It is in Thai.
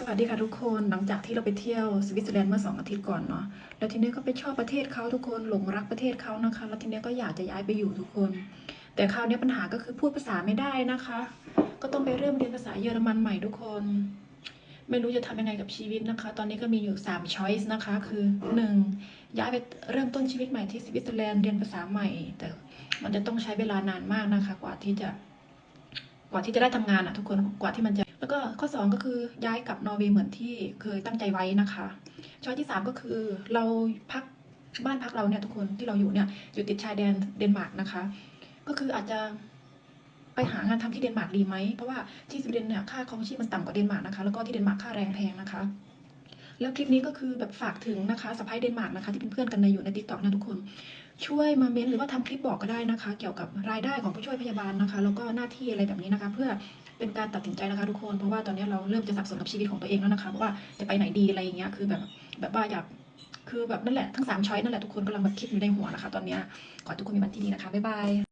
สวัสดีค่ะทุกคนหลังจากที่เราไปเที่ยวสวิตเซอร์แลนด์เมื่อสองอาทิตย์ก่อนเนาะแล้วทีนี้ก็ไปชอบประเทศเขาทุกคนหลงรักประเทศเขานะคะ แล้วทีนี้ก็อยากจะย้ายไปอยู่ทุกคน แต่คราวนี้ปัญหาก็คือพูดภาษาไม่ได้นะคะ ก็ต้องไปเริ่มเรียนภาษาเยอรมันใหม่ทุกคน ไม่รู้จะทำยังไงกับชีวิตนะคะ ตอนนี้ก็มีอยู่3 choice นะคะ คือ 1. ย้ายไปเริ่มต้นชีวิตใหม่ที่สวิตเซอร์แลนด์เรียนภาษาใหม่ แต่มันจะต้องใช้เวลานานมากนะคะ กว่าที่จะ กว่าที่จะได้ทำงานอะทุกคนกว่าที่มันจะ แล้วก็ข้อ 2 ก็คือย้ายกลับนอร์เวย์เหมือนที่เคยตั้งใจไว้นะคะช้อยที่ 3 ก็คือเราพักบ้านพักเราเนี่ยทุกคนที่เราอยู่เนี่ยอยู่ติดชายแดนเดนมาร์กนะคะ ก็คืออาจจะไปหางานทำที่เดนมาร์กดีไหมเพราะว่าที่สวีเดนเนี่ยค่าครองชีพมันต่ำกว่าเดนมาร์กนะคะแล้วก็ที่เดนมาร์กค่าแรงแพงนะคะ แล้วคลิปนี้ก็คือแบบฝากถึงนะคะสะพ้ายเดนมาร์กนะคะที่เป็นเพื่อนกันในอยู่ในติ๊กต็อกนะทุกคน ช่วยมาเม้นหรือว่าทำคลิปบอกก็ได้นะคะ เกี่ยวกับรายได้ของผู้ช่วยพยาบาลนะคะ แล้วก็หน้าที่อะไรแบบนี้นะคะ เพื่อเป็นการตัดสินใจนะคะทุกคน เพราะว่าตอนนี้เราเริ่มจะสับสนกับชีวิตของตัวเองแล้วนะคะว่าจะไปไหนดีอะไรอย่างเงี้ยคือแบบแบบว่าอยากคือแบบนั่นแหละทั้งสามช้อยนั่นแหละทุกคนกำลังแบบคิดอยู่ในหัวนะคะ ตอนนี้ขอทุกคนมีวันที่ดีนะคะบ๊ายบาย